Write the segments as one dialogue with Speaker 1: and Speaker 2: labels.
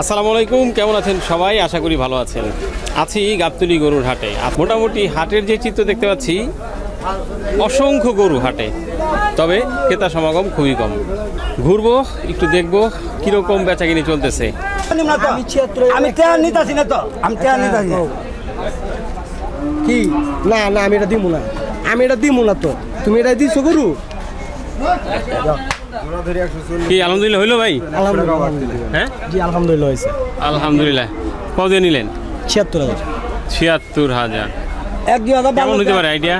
Speaker 1: আসসালামু আলাইকুম কেমন আছেন সবাই? আশা করি ভালো আছেন। আছি গাবতলি গরুর হাটে। আর মোটামুটি হাটের যে চিত্র দেখতে পাচ্ছি অসংখ্য গরু হাটে। তবে ক্রেতা সমাগম খুবই কম। ঘুরবো একটু দেখব কীরকম বেচাকিনি চলতেছে।
Speaker 2: আমি নিতাছি না তো। আমি নিতাছি।
Speaker 3: কি? না না আমি এটা দিব না। আমি এটা দিব না তো। তুমি এটা দিছো গরু?
Speaker 1: কি আলহামদুলিল্লাহ হইল ভাই? হ্যাঁ?
Speaker 3: জি আলহামদুলিল্লাহ হয়েছে।
Speaker 1: আলহামদুলিল্লাহ। কত নিলেন?
Speaker 3: ছিয়াত্তর হাজার।
Speaker 1: ছিয়াত্তর হাজার।
Speaker 2: এক দুই হাজার
Speaker 1: কেমন হতে পারে আইডিয়া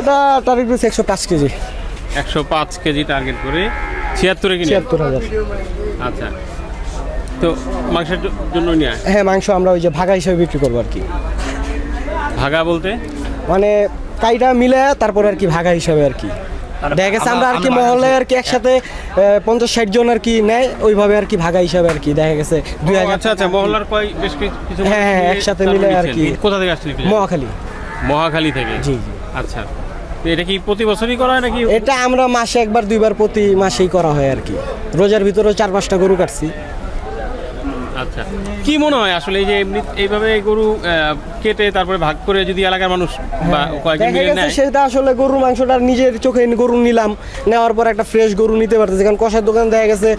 Speaker 3: এটা টার্গেট রয়েছে একশো পাঁচ কেজি।
Speaker 1: একশো পাঁচ কেজি টার্গেট করে ছিয়াত্তরে কিনে
Speaker 3: ছিয়াত্তর হাজার।
Speaker 1: আচ্ছা। তো মাংসের জন্য নিয়ে
Speaker 3: হ্যাঁ মাংস আমরা ওই যে ভাগা হিসাবে বিক্রি করব আর কি।
Speaker 1: ভাগা বলতে?
Speaker 3: মানে কাইটা মিলে তারপরে আর কি ভাগা হিসাবে আর কি। দেখা গেছে আমরা আর কি মহলে আর কি একসাথে পঞ্চাশ ষাট জন আর কি নেয় ওইভাবে আর কি ভাগা হিসাবে আর কি দেখা গেছে। দুই হাজার
Speaker 1: আচ্ছা আচ্ছা মহল্লার কয় বেশ কিছু- কিছু
Speaker 3: হ্যাঁ, হ্যাঁ, একসাথে মিলে আর কি।
Speaker 1: কোথা থেকে
Speaker 3: মহাখালী।
Speaker 1: মহাখালী থেকে?
Speaker 3: জি জি।
Speaker 1: আচ্ছা। এটা কি প্রতি বছরই করা হয় নাকি?
Speaker 3: এটা আমরা মাসে একবার দুইবার প্রতি মাসেই করা হয় আর কি। রোজার ভিতরে চার পাঁচটা গরু কাটছি।
Speaker 1: আচ্ছা। কি মনে হয় আসলে এই যে এমনি এইভাবে গরু আহ, কেটে তারপরে ভাগ করে যদি এলাকার মানুষ বা কয়েকজন মিলে নেয়?
Speaker 3: সেটা আসলে গরুর মাংসটা নিজের চোখে গরু নিলাম নেওয়ার পর একটা ফ্রেশ গরু নিতে পারতেছে। কারণ কষার দোকান দেখা গেছে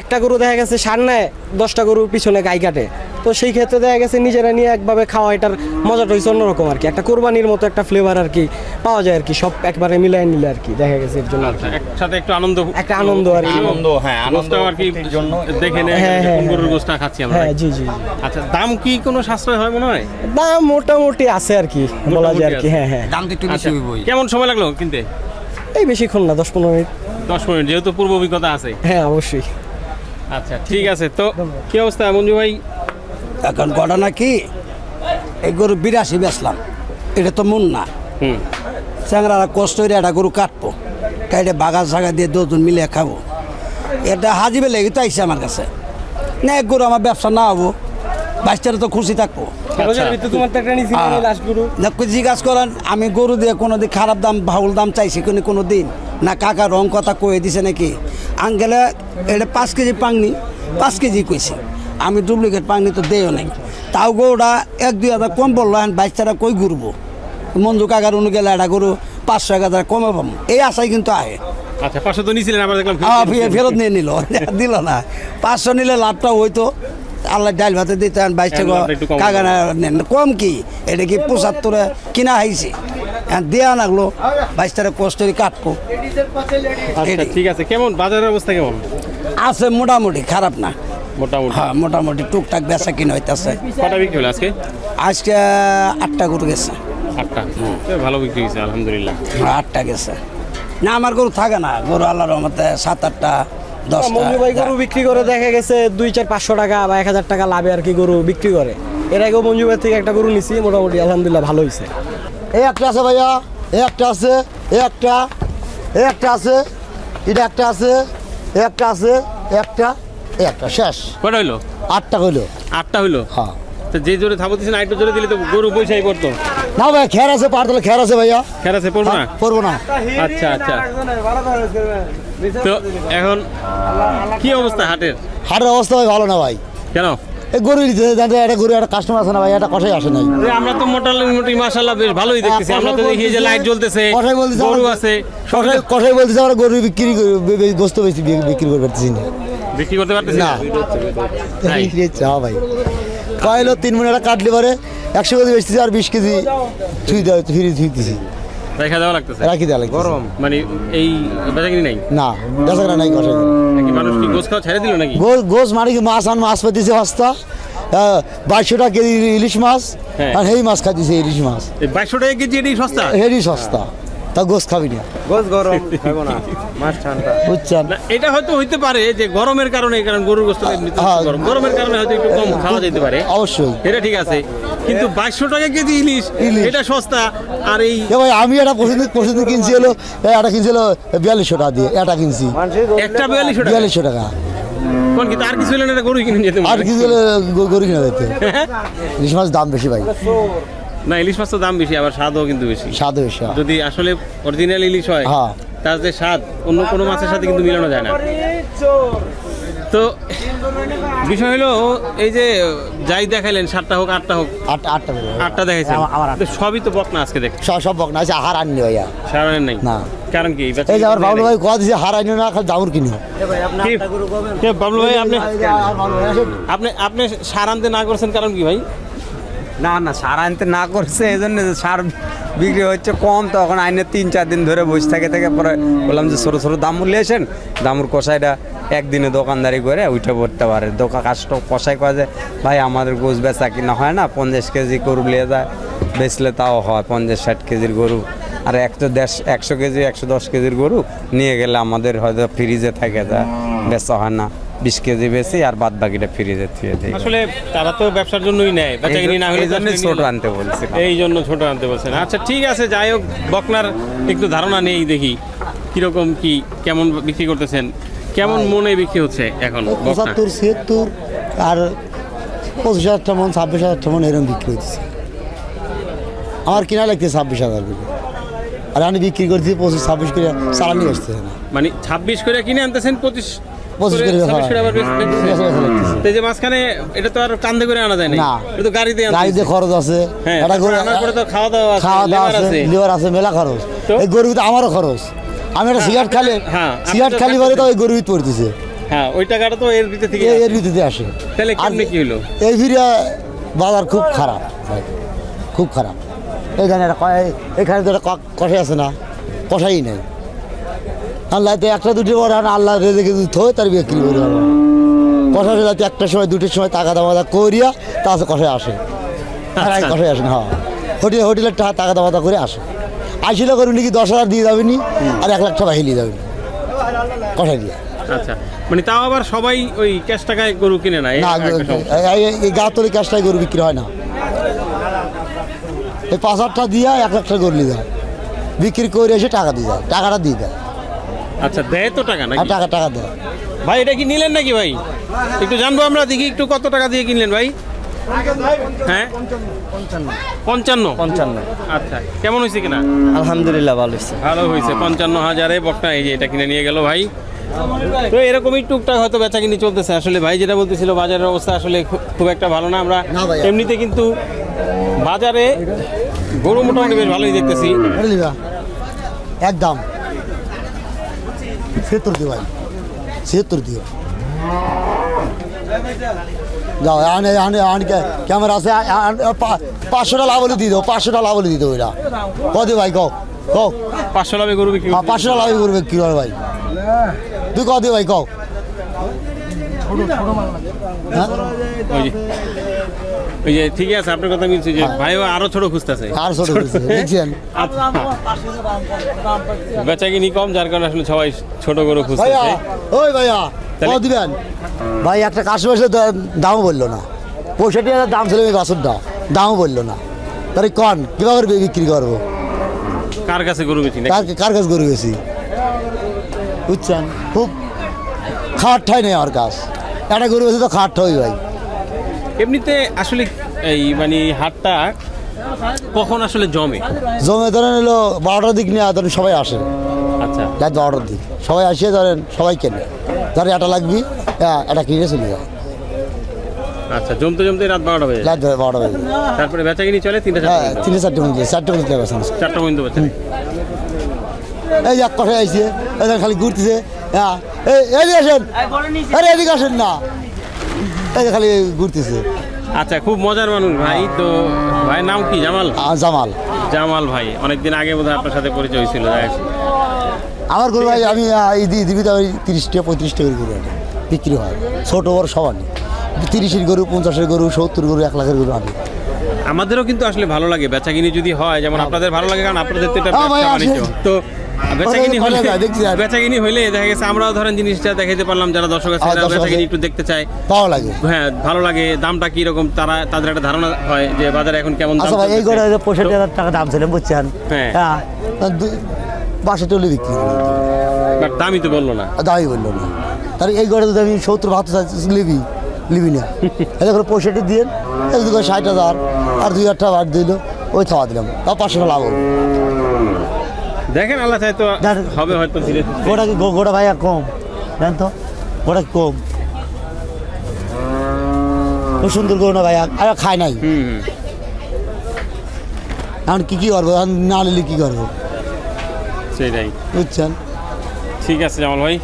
Speaker 3: একটা গরু দেখা গেছে সার নেয় দশটা গরু পিছনে গাই কাটে। তো সেই ক্ষেত্রে দেখা গেছে নিজেরা নিয়ে একভাবে খাওয়া এটার মজাটা হয়েছে অন্যরকম আর কি। একটা কোরবানির মতো একটা ফ্লেভার আর কি পাওয়া যায় আর কি সব একবারে মিলাই নিলে আর কি দেখা গেছে এর জন্য আর কি।
Speaker 1: আচ্ছা, একসাথে একটু আনন্দ
Speaker 3: একটা আনন্দ আর কি।
Speaker 4: আনন্দ হ্যাঁ আনন্দ
Speaker 1: আর কি
Speaker 4: জন্য
Speaker 1: দেখে নেয়
Speaker 3: হ্যাঁ, হ্যাঁ,
Speaker 1: কোন গরুর
Speaker 3: হ্যাঁ।
Speaker 1: গোস্তা খাচ্ছি আমরা।
Speaker 3: হ্যাঁ জি জি।
Speaker 1: আচ্ছা দাম কি কোনো সাশ্রয় হয় মনে হয়?
Speaker 3: দাম মোটামুটি আছে আর কি বলা যায় আর কি হ্যাঁ হ্যাঁ।
Speaker 4: দাম একটু বেশি
Speaker 1: আচ্ছা
Speaker 4: হইবই।
Speaker 1: কেমন সময় লাগল কিনতে?
Speaker 3: এই বেশিক্ষণ না দশ পনেরো মিনিট।
Speaker 1: দশ মিনিট যেহেতু পূর্ব অভিজ্ঞতা আছে।
Speaker 3: হ্যাঁ অবশ্যই।
Speaker 1: আচ্ছা ঠিক আছে। তো কি অবস্থা মঞ্জু ভাই?
Speaker 2: এখন ঘটনা কি এই গরু বিরাশি বেচলাম। এটা তো মন না।
Speaker 1: হুম।
Speaker 2: চ্যাংরারা কষ্ট করে একটা গরু কাটবো। কাইটে বাগা জাগা দিয়ে দুজন মিলে খাব। এটা হাজিবে লেগে তো আইসে আমার কাছে। না এক গরু আমার ব্যবসা না হব। বাচ্চারা তো খুশি থাকব।
Speaker 3: গরু।
Speaker 2: দেখো জিজ্ঞাসা করেন আমি গরু দিয়ে কোনো দিন খারাপ দাম ভাউল দাম চাইছি কোনো কোনো দিন। না কাকা রং কথা কয়ে দিছে নাকি। আঙ্কেলে এটা পাঁচ কেজি পাংনি পাঁচ কেজি কইছে। আমি ডুপ্লিকেট পাংনি তো দেও নাই। তাও গরুটা এক দুই হাজার কম বলল এখন বাচ্চারা কই ঘুরবো? মঞ্জু কাকার অনু গেলে এটা গরু পাঁচশো এক হাজার কমে পাবো। এই আশাই কিন্তু আহে।
Speaker 1: আচ্ছা পাঁচশো তো নিয়েছিলেন আবার দেখলাম
Speaker 2: আহ, ফেরত নিয়ে নিল। দিল না। পাঁচশো নিলে লাভটা হইতো। আল্লাহ ডাইল ভাতে দিতে বাইশ টাকা
Speaker 1: একটু কম
Speaker 2: কাকা নেন। কম কি? এটা কি পঁচাত্তরে কিনা হয়েছে দেয়া লাগল। বাইশ টাকা কষ্ট করে কাটবো।
Speaker 1: আচ্ছা ঠিক আছে। কেমন? বাজারের অবস্থা কেমন?
Speaker 2: আছে মোটামুটি খারাপ না।
Speaker 1: মোটামুটি?
Speaker 2: হ্যাঁ মোটামুটি টুকটাক বেচা কিনে হইতেছে।
Speaker 1: কটা বিক্রি হলো আজকে?
Speaker 2: আজকে আটটা গরু গেছে।
Speaker 1: আটটা? ভালো বিক্রি হয়েছে আলহামদুলিল্লাহ।
Speaker 2: হ্যাঁ, আটটা গেছে। না আমার গরু থাকে না। গরু আল্লাহর রহমতে সাত আটটা
Speaker 3: ভাই গরু বিক্রি করে দেখা গেছে দুই চার পাঁচশো টাকা বা এক হাজার টাকা লাভে আর কি গরু বিক্রি করে। এর আগেও মঞ্জু ভাই থেকে একটা গরু নিছি মোটামুটি আলহামদুলিল্লাহ ভালো হয়েছে।
Speaker 5: এই একটা আছে ভাইয়া এই একটা আছে এই একটা এই একটা আছে এটা একটা আছে একটা আছে একটা। এই একটা শেষ।
Speaker 1: কটা হইল?
Speaker 5: আটটা হইল।
Speaker 1: আটটা হইল?
Speaker 5: হ্যাঁ।
Speaker 1: তো যে জোরে থাবো আরেকটু জোরে দিলে তো গরু পয়সাই পড়তো।
Speaker 5: না ভাই খের আছে পার তলে খের আছে ভাইয়া।
Speaker 1: খের আছে পড়ব না?
Speaker 5: পড়ব না।
Speaker 1: আচ্ছা আচ্ছা। তো এখন কি অবস্থা হাটের?
Speaker 5: হাটের অবস্থা ভাই ভালো না ভাই।
Speaker 1: কেন?
Speaker 5: এই গরু নিতে জানতে একটা গরু একটা কাস্টমার আছে না ভাই একটা কষাই আসে নাই।
Speaker 1: আমরা তো মোটামুটি মাশাল্লাহ বেশ ভালোই দেখতেছি। আমরা তো দেখি যে লাইট জ্বলতেছে
Speaker 5: কষাই বলতেছে
Speaker 1: গরু আছে।
Speaker 5: কষাই কষাই বলতেছে আমরা গরু বিক্রি গোস্ত বেশি বিক্রি করে পারতেছি না।
Speaker 1: বিক্রি করতে পারতেছি
Speaker 5: না। হ্যাঁ ভাই। কয়লো তিন মিনিট কাটলে পরে একশো কেজি বেচতেছি আর বিশ কেজি থুই দেওয়া ফিরি
Speaker 1: দেখা দেওয়া লাগতেছে?
Speaker 5: রাখি দেওয়া লাগছে গরম।
Speaker 1: মানে এই বেচাকিনি নাই?
Speaker 5: না নাই
Speaker 1: নাকি মানুষ কি গোস খাওয়া ছেড়ে দিল নাকি?
Speaker 5: গোস গোস মারি মাছ আন মাছ পাতিছে সস্তা বাইশশো টাকা কেজি ইলিশ মাছ
Speaker 1: হ্যাঁ।
Speaker 5: আর সেই মাছ খাইতেছে ইলিশ মাছ।
Speaker 1: বাইশশো টাকা কেজি এটাই সস্তা?
Speaker 5: হেরি সস্তা। তা গোস খাবি না।
Speaker 3: গোস গরম খাব না মাছ ঠান্ডা।
Speaker 5: বুঝছেন?
Speaker 1: এটা হয়তো হইতে পারে যে গরমের কারণে কারণ গরুর গোস্ত
Speaker 5: হ্যাঁ।
Speaker 1: গরম। গরমের কারণে হয়তো একটু কম খাওয়া যেতে পারে।
Speaker 5: অবশ্যই।
Speaker 1: এটা ঠিক আছে। কিন্তু বাইশশো টাকা কেজি ইলিশ
Speaker 5: ইলিশ।
Speaker 1: এটা সস্তা। আর এই
Speaker 5: ভাই আমি একটা পশুদিন পশুদিন কিনছি হলো এ, একটা কিনছি হলো বিয়াল্লিশশো টাকা দিয়ে এটা কিনছি।
Speaker 1: একটা বিয়াল্লিশশো টাকা?
Speaker 5: বিয়াল্লিশশো টাকা।
Speaker 1: কোন কিন্তু আর কিছু হলে এটা গরু কিনে যেতে
Speaker 5: আর কিনছি গরু কিনা যেতে। ইলিশ মাছ দাম বেশি ভাই।
Speaker 1: না ইলিশ মাছ তো দাম বেশি আবার স্বাদও কিন্তু বেশি।
Speaker 5: স্বাদ বেশি হ্যাঁ।
Speaker 1: যদি আসলে অরিজিনাল ইলিশ হয়
Speaker 5: হ্যাঁ।
Speaker 1: তার যে স্বাদ অন্য কোনো মাছের সাথে কিন্তু মিলানো যায় না। তো বিষয় হলো এই যে যাই দেখাইলেন সাতটা হোক আটটা হোক
Speaker 5: আটটা আটটা।
Speaker 1: আটটা দেখাইছেন।
Speaker 5: আমার-
Speaker 1: সবই তো বকনা আজকে দেখ।
Speaker 5: সব সব বক না আছে হার আননি ভাইয়া।
Speaker 1: সারানের নাই।
Speaker 5: না।
Speaker 1: কারণ কি
Speaker 5: এই যে আমার বাবলু ভাই কথা দিছে হার আনিও না খালি দামুর কিনিও
Speaker 1: কি? কে বাবলু ভাই আপনি আপনি আপনি সার আনতে না করছেন কারণ কি ভাই?
Speaker 4: না না, সার আনতে না করছে এই জন্য সার বিক্রি হচ্ছে কম তখন আইনে তিন, চার দিন ধরে বসে থাকে, থেকে, পরে বললাম যে ছোটো ছোটো দাম মূল্য এসেন দামুর কষাইটা একদিনে দোকানদারি করে উঠে পড়তে পারে। দোকান কাস্ট কষাই কয় যে, ভাই, আমাদের গোছ বেচা কিনা হয় না? পঞ্চাশ কেজি গরু নিয়ে যায়, বেচলে তাও হয়, পঞ্চাশ, ষাট কেজির গরু। আর একশো দেশ, একশো কেজি, একশো দশ কেজির গরু নিয়ে গেলে আমাদের হয়তো ফ্রিজে থাকে যা, বেচা হয় না। বিশ কেজি বেশি আর বাদ বাকিটা ফ্রিজে থুয়ে দিই।
Speaker 1: আসলে তারা তো ব্যবসার জন্যই নেয় বেচাকিনি না হলে
Speaker 4: জন্য ছোট আনতে বলছে।
Speaker 1: এই জন্য ছোট আনতে বলছেন। আচ্ছা ঠিক আছে যাই হোক বকনার একটু ধারণা নেই দেখি কীরকম কি কেমন বিক্রি করতেছেন কেমন মনে বিক্রি হচ্ছে এখন
Speaker 5: পঁচাত্তর ছিয়াত্তর আর পঁচিশ হাজার মন ছাব্বিশ হাজার টাকা মন এরকম বিক্রি হচ্ছে আমার কিনা লাগছে ছাব্বিশ হাজার করে। আর আমি বিক্রি করছি পঁচিশ ছাব্বিশ করে চালানি আসছে না।
Speaker 1: মানে ছাব্বিশ করে কিনে আনতেছেন পঁচিশ
Speaker 5: পঁচিশ করে
Speaker 1: ছাব্বিশ করে আবার বেচ- বেচতেছেন।
Speaker 5: বেচা বেচা লাগতেছে।
Speaker 1: তো এই যে মাঝখানে এটা তো আর কান্দে করে আনা যায় না
Speaker 5: না।
Speaker 1: এটা তো গাড়িতে
Speaker 5: গাড়িতে খরচ আছে। এটা
Speaker 1: তারপরে আনার পরে তো খাওয়া দাওয়া
Speaker 5: খাওয়া দাওয়া আছে লিভার আছে মেলা খরচ। এই গরুতে আমারও খরচ। আমি একটা সিগারেট খালি সিগারেট খালি পরে তো ওই গরুবিত পড়তেছে
Speaker 1: হ্যাঁ ওই টাকাটা তো এর ভিতর থেকে
Speaker 5: এর ভিতরে আসে।
Speaker 1: তাহলে কেমনে কি হলো?
Speaker 5: এই ভিড়ে বাজার খুব খারাপ। খুব খারাপ। এখানে একটা এখানে তো একটা কষাই আছে না। কষাই নেই। আল্লাহ একটা দুটি বড় আল্লাহ রেজে কিছু থই তার বিক্রি করে পারব কষাই রাতে একটা সময় দুটির সময় টাকা দামাদা করিয়া তা কষাই আসে। আর
Speaker 1: আচ্ছা।
Speaker 5: কষাই আসে না হ্যাঁ। হোটেল হোটেলের টাকা টাকা দামাদা করে আসে। আসলে করুন নাকি দশ হাজার দিয়ে যাবেনি আর এক লাখ টাকা হিলিয়ে যাবেনি। কষাই দিয়ে।
Speaker 1: আচ্ছা। মানে তাও আবার সবাই ওই ক্যাশ টাকায় গরু কিনে না? এই
Speaker 5: গাতলি ক্যাশটাই গরু বিক্রি হয় না। এই পাঁচ হাজারটা দিয়া এক লাখ টাকা গরু নিয়ে যায়। বিক্রি করে এসে টাকা দিয়ে যায় টাকাটা দিয়ে দেয়।
Speaker 1: আচ্ছা দেয় তো টাকা নাকি?
Speaker 5: টাকা টাকা দেয়।
Speaker 1: ভাই এটা কি নিলেন নাকি ভাই? একটু জানব আমরা দেখি একটু কত টাকা দিয়ে কিনলেন ভাই। হ্যাঁ? পঞ্চান্ন।
Speaker 3: পঞ্চান্ন।
Speaker 1: আচ্ছা কেমন হয়েছে কিনা?
Speaker 3: আলহামদুলিল্লাহ ভালো হয়েছে।
Speaker 1: ভালো হয়েছে পঞ্চান্ন হাজারে বকটা এই যে এটা কিনে নিয়ে গেল ভাই। তো এরকমই টুকটাক হয়তো বেচা কিনি চলতেছে। আসলে ভাই যেটা বলতেছিল বাজারের অবস্থা আসলে খুব একটা ভালো না। আমরা এমনিতে কিন্তু বাজারে গরু মোটামুটি বেশ ভালোই দেখতেছি।
Speaker 5: একদম। ছিয়াত্তর দিও ভাই ছিয়াত্তর দিও। যাও আনে আনে আনে ক্যামেরা আছে পাঁচশোটা লাভলি দিয়ে দেবো পাঁচশোটা লাভলি দিয়ে দেবো এটা কদি ভাই কও কও।
Speaker 1: পাঁচশো লাভে গরু বিক্রি
Speaker 5: হ্যাঁ, পাঁচশোটা লাভই করবে কি হয় ভাই। তুই কদি ভাই কও। হ্যাঁ
Speaker 1: ওই যে ওই ঠিকই আছে আপনার কথা মিলছে যে ভাইও আরও ছোট খুঁজতেছে।
Speaker 5: আর ছোট দেখছেন?
Speaker 1: বেচা কিনি কম যার কারণে আসলে সবাই ছোট
Speaker 5: ভাইয়া
Speaker 1: খুঁজতেছে।
Speaker 5: ওই ভাইয়া কত দিবেন? ভাই একটা কাস্টমার দামও বলল না। পঁয়ষট্টি হাজার দাম ছিল এই বাছরটা দামও বলল না। তাহলে কন কীভাবে বিক্রি করব?
Speaker 1: কার কাছে গরু নাকি?
Speaker 5: কার কার কাছে গরু গেছি বুঝছেন? খুব খাট ঠাই নেই আমার কাছ। একটা গরু গেছি তো খাট ঠাই ভাই।
Speaker 1: এমনিতে আসলে এই মানে হাটটা কখন আসলে জমে?
Speaker 5: জমে ধরেন এলো বারোটার দিক নিয়ে ধরেন সবাই আসে।
Speaker 1: আচ্ছা।
Speaker 5: রাত বারোটার দিক। সবাই আসিয়ে ধরেন সবাই কেনে। ধরেন একটা লাগবি হ্যাঁ একটা কিনে চলে যায়
Speaker 1: আচ্ছা জমতে জমতে রাত বারোটা বাজে
Speaker 5: রাত ধরে বারোটা বাজে
Speaker 1: তারপরে বেচা কিনি চলে তিনটা
Speaker 5: হ্যাঁ
Speaker 1: চারটা
Speaker 5: তিনটে চারটে মধ্যে চারটে লেগে আছে
Speaker 1: চারটা পর্যন্ত বেচা
Speaker 5: এই এক কথায় আইছে এদের খালি ঘুরতেছে হ্যাঁ। এই এদিকে আসেন আরে এদিকে আসেন না। এই খালি ঘুরতেছে।
Speaker 1: আচ্ছা খুব মজার মানুষ ভাই। তো ভাইয়ের নাম কি? জামাল?
Speaker 5: জামাল।
Speaker 1: জামাল ভাই। অনেকদিন আগে বোধহয় আপনার সাথে পরিচয় হয়েছিল
Speaker 5: আমার গরু ভাই আমি আহ, এই দিই দিবি তো ওই তিরিশ টাকা পঁয়ত্রিশ টাকার গরু আনি। বিক্রি হয়। ছোট বড় সবারই তিরিশের গরু পঞ্চাশের গরু সত্তর গরু এক লাখের গরু আনি।
Speaker 1: আমাদেরও কিন্তু আসলে ভালো লাগে। বেচা কিনি যদি হয় যেমন আপনাদের ভালো লাগে কারণ আপনাদের তো এটা
Speaker 5: হ্যাঁ ভাই,
Speaker 1: তো বেচা কিনি হলে
Speaker 5: আর।
Speaker 1: হলে দেখা গেছে আমরাও ধরেন জিনিসটা দেখাইতে পারলাম যারা দর্শক আছে যারা
Speaker 5: দর্শক
Speaker 1: বেচা কিনি
Speaker 5: আছে।
Speaker 1: একটু দেখতে চায়।
Speaker 5: পাওয়া লাগে।
Speaker 1: হ্যাঁ ভালো লাগে দামটা কি রকম তারা তাদের একটা ধারণা হয় যে বাজারে এখন কেমন দাম
Speaker 5: আচ্ছা ভাই এই। গরু হাজার টাকা দাম ছিল বুঝছেন?
Speaker 1: হ্যাঁ।
Speaker 5: হ্যাঁ। বাসাটা বিক্রি
Speaker 1: বাট দামই তো বলল না।
Speaker 5: দামি বলল না। তাহলে এই গড়ে যদি আমি সত্তর বাহাত্তর চাইছি, লিবি লিবি না। এটা করে পঁয়ষট্টি দিয়ে ষাট হাজার আর দুই হাজার টাকা বাদ দিল ওই খাওয়া দিলাম। তাও পাঁচশো টাকা লাভ
Speaker 1: দেখেন আল্লাহ চাই তো হবে হয়তো ধীরে
Speaker 5: গোটা কি গোটা ভাইয়া কম। জান তো? গোটা কম। খুব সুন্দর গোটা ভাইয়া। আর খায় নাই। এখন কি কি করব? না নিলে কি করব?
Speaker 1: সেটাই।
Speaker 5: বুঝছেন?
Speaker 1: ঠিক আছে জামাল ভাই।